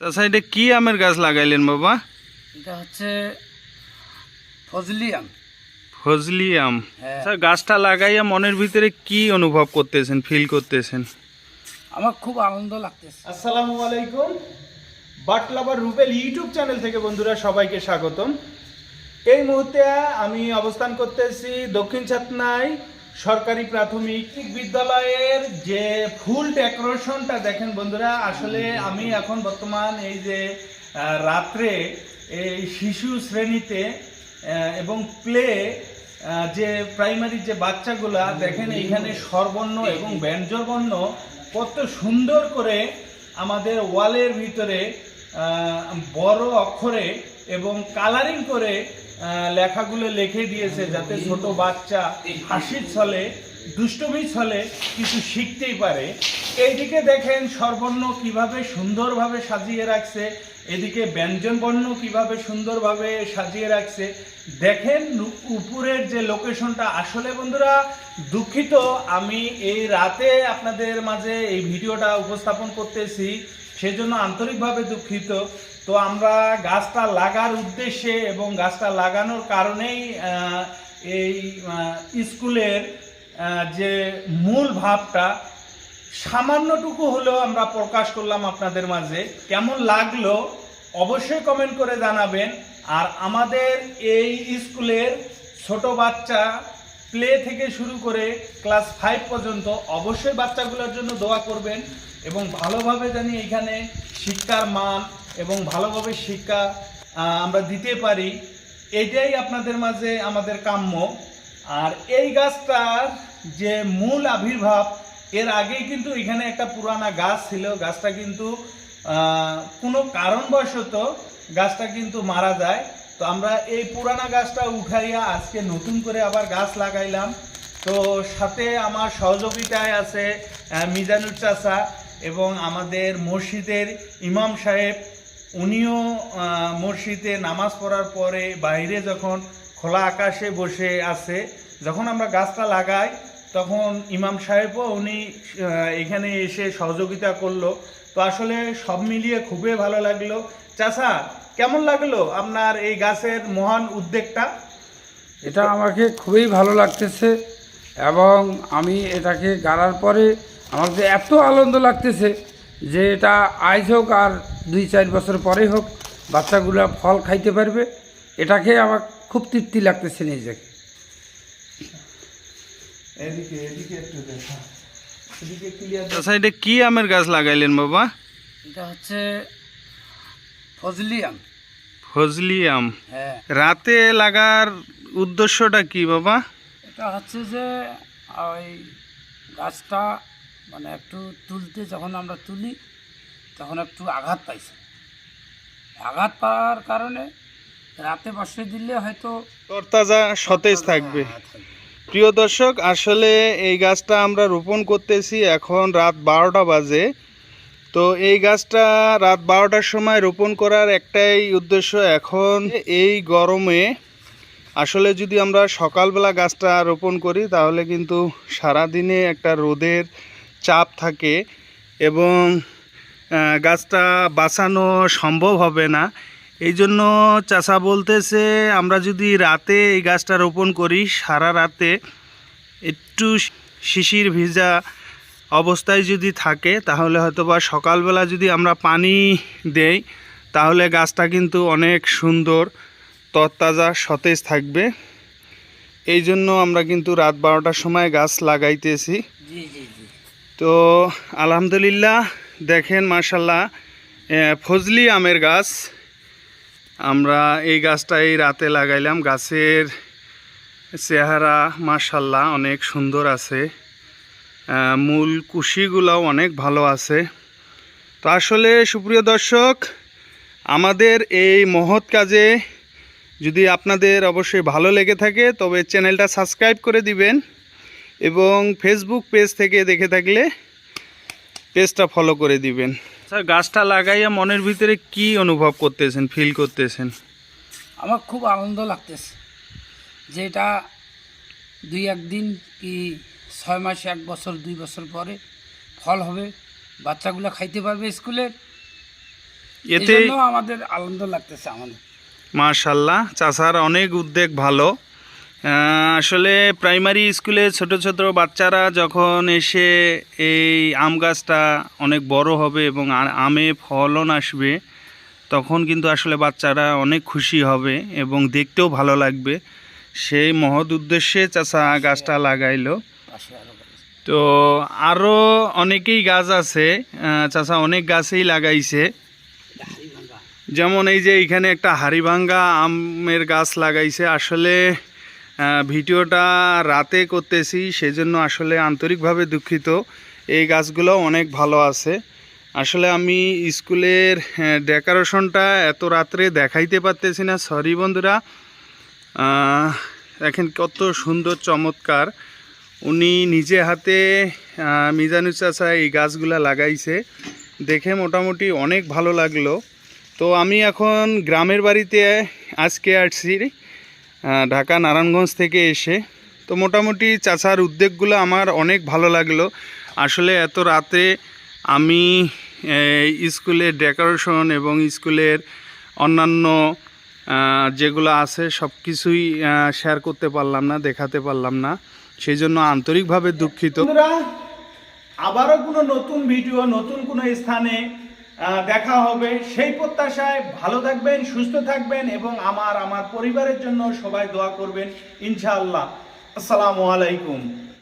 চাচা এটা কি আমের গাছ লাগাইলেন বাবা? এটা হচ্ছে ফজলি আম। ফজলি আম। স্যার গাছটা লাগাইয়া মনের ভিতরে কি অনুভব করতেছেন ফিল করতেছেন? আমার খুব আনন্দ লাগতেছে। আসসালামু আলাইকুম। But lover Rubel YouTube channel থেকে বন্ধুরা সবাইকে স্বাগতম। এই মুহূর্তে আমি অবস্থান করতেছি দক্ষিণ ছাতনায় সরকারি প্রাথমিক বিদ্যালয়ের যে ফুল ডেকোরেশনটা দেখেন বন্ধুরা, আসলে আমি এখন বর্তমান এই যে রাত্রে এই শিশু শ্রেণীতে এবং প্লে যে প্রাইমারি যে বাচ্চাগুলা, দেখেন এইখানে স্বরবর্ণ এবং ব্যঞ্জনবর্ণ কত সুন্দর করে আমাদের ওয়ালের ভিতরে বড় অক্ষরে এবং কালারিং করে লেখাগুলো লিখে দিয়েছে যাতে ছোট বাচ্চা হাসির ছলে, দুষ্টমির ছলে কিছু শিখতেই পারে। এইদিকে দেখেন স্বরবর্ণ কীভাবে সুন্দরভাবে সাজিয়ে রাখছে, এদিকে ব্যঞ্জন বর্ণ কীভাবে সুন্দরভাবে সাজিয়ে রাখছে। দেখেন উপরের যে লোকেশনটা, আসলে বন্ধুরা, দুঃখিত, আমি এই রাতে আপনাদের মাঝে এই ভিডিওটা উপস্থাপন করতেছি, সেজন্য আন্তরিকভাবে দুঃখিত। তো আমরা গাছটা লাগার উদ্দেশ্যে এবং গাছটা লাগানোর কারণেই এই স্কুলের যে মূল ভাবটা, সামান্যটুকু হলেও আমরা প্রকাশ করলাম আপনাদের মাঝে। কেমন লাগল অবশ্যই কমেন্ট করে জানাবেন। আর আমাদের এই স্কুলের ছোট বাচ্চা প্লে থেকে শুরু করে ক্লাস ফাইভ পর্যন্ত অবশ্যই বাচ্চাগুলোর জন্য দোয়া করবেন এবং ভালোভাবে জানি এখানে শিক্ষার মান এবং ভালোভাবে শিক্ষা আমরা দিতে পারি, এটাই আপনাদের মাঝে আমাদের কাম্য। আর এই গাছটার যে মূল আবির্ভাব, এর আগেই কিন্তু এখানে একটা পুরানা গাছ ছিল। গাছটা কিন্তু কোনো কারণবশত গাছটা কিন্তু মারা যায়। তো আমরা এই পুরানা গাছটা উঠাইয়া আজকে নতুন করে আবার গাছ লাগাইলাম। তো সাথে আমার সহযোগিতায় আছে মিজানুর চাচা এবং আমাদের মসজিদের ইমাম সাহেব। উনিও মসজিদে নামাজ পড়ার পরে বাইরে যখন খোলা আকাশে বসে আছে, যখন আমরা গাছটা লাগাই, তখন ইমাম সাহেবও উনি এখানে এসে সহযোগিতা করল। তো আসলে সব মিলিয়ে খুবই ভালো লাগল। চাচা, কেমন লাগল আপনার এই গাছের মহান উদ্যোগটা? এটা আমাকে খুবই ভালো লাগতেছে এবং আমি এটাকে গাড়ার পরে আমার যে এত আনন্দ লাগতেছে যে এটা আজ হোক আর দুই চার বছর পরে হোক বাচ্চাগুলো ফল খাইতে পারবে। এটাকে আমার খুব তৃপ্তি লাগতেছে নিজেকে। এটা কি আমের গাছ লাগাইলেন বাবা? এটা হচ্ছে ফজলি আম। ফজলি আম। হ্যাঁ। রাতে লাগার উদ্দেশ্যটা কি বাবা? এটা হচ্ছে যে ওই গাছটা মানে একটু তুলতে যখন আমরা তুলি তখন একটু আঘাত পাইছে। আঘাত পাওয়ার কারণে রাতে বসে দিলে হয়তো তরতাজা সতেজ থাকবে। হ্যাঁ, থাকবে। প্রিয় দর্শক আসলে এই গাছটা আমরা রোপণ করতেছি এখন রাত বারোটা বাজে। তো এই গাছটা রাত বারোটার সময় রোপণ করার একটাই উদ্দেশ্য এখন এই গরমে। আসলে যদি আমরা সকালবেলা গাছটা রোপণ করি তাহলে কিন্তু সারাদিনে একটা রোদের চাপ থাকে এবং গাছটা বাঁচানো সম্ভব হবে না। এই জন্য চাষা বলতেছে, আমরা যদি রাতে এই গাছটা রোপণ করি, সারা রাতে একটু শিশির ভিজা অবস্থায় যদি থাকে, তাহলে হয়তো বা সকালবেলা যদি আমরা পানি দেই, তাহলে গাছটা কিন্তু অনেক সুন্দর, তরতাজা, সতেজ থাকবে। এই জন্য আমরা কিন্তু রাত বারোটার সময় গাছ লাগাইতেছি। জি জি। তো আলহামদুলিল্লাহ, দেখেন মার্শাল্লাহ ফজলি আমের গাছ। আমরা এই গাছটা এই রাতে লাগাইলাম, গাছের চেহারা মার্শাল্লাহ অনেক সুন্দর আছে। মূল কুশিগুলাও অনেক ভালো আছে। তো আসলে সুপ্রিয় দর্শক, আমাদের এই মহৎ কাজে যদি আপনাদের অবশ্যই ভালো লেগে থাকে, তবে চ্যানেলটা সাবস্ক্রাইব করে দিবেন। এবং ফেসবুক পেজ থেকে দেখে থাকলে পেজটা ফলো করে দিবেন। স্যার গাছটা লাগাইয়া মনের ভিতরে কি অনুভব করতেছেন ফিল করতেছেন? আমার খুব আনন্দ লাগতেছে যে এটা দুই একদিন কি ছয় মাস এক বছর দুই বছর পরে ফল হবে বাচ্চাগুলো খাইতে পারবে স্কুলের এতে আমাদের আনন্দ লাগতেছে আমাদের। মাশাল্লাহ চাষার অনেক উদ্যোগ ভালো। আসলে প্রাইমারি স্কুলে ছোট ছোট বাচ্চারা যখন এসে এই আম গাছটা অনেক বড় হবে এবং আমে ফলন আসবে, তখন কিন্তু আসলে বাচ্চারা অনেক খুশি হবে এবং দেখতেও ভালো লাগবে সেই মহৎ উদ্দেশ্যে চাষা গাছটা লাগাইলো। তো আরও অনেকেই গাছ আছে চাচা অনেক গাছেই লাগাইছে যেমন এই যে এখানে একটা হাড়িভাঙ্গা আমের গাছ লাগাইছে, আসলে ভিডিওটা রাতে করতেছি সেজন্য আসলে আন্তরিকভাবে দুঃখিত। এই গাছগুলো অনেক ভালো আছে। আসলে আমি স্কুলের ডেকোরেশনটা এত রাত্রে দেখাইতে পারতেছি না সরি বন্ধুরা। দেখেন কত সুন্দর চমৎকার। উনি নিজে হাতে আহ, মিজানুর চাচা এই গাছগুলা লাগাইছে। দেখে মোটামুটি অনেক ভালো লাগল। তো আমি এখন গ্রামের বাড়িতে আজকে আসছি। ঢাকা, নারায়ণগঞ্জ থেকে এসে, তো মোটামুটি চাচার উদ্যোগগুলো আমার অনেক ভালো লাগল। আসলে এত রাতে আমি স্কুলের ডেকোরেশন এবং স্কুলের অন্যান্য যেগুলো আছে সব কিছুই শেয়ার করতে পারলাম না, দেখাতে পারলাম না। সেই জন্য আন্তরিকভাবে দুঃখিত। আবারও কোনো নতুন ভিডিও নতুন কোনো স্থানে দেখা হবে। সেই প্রত্যাশায় ভালো থাকবেন, সুস্থ থাকবেন এবং আমার আমার পরিবারের জন্য সবাই দোয়া করবেন, ইনশাআল্লাহ। আসসালামু আলাইকুম।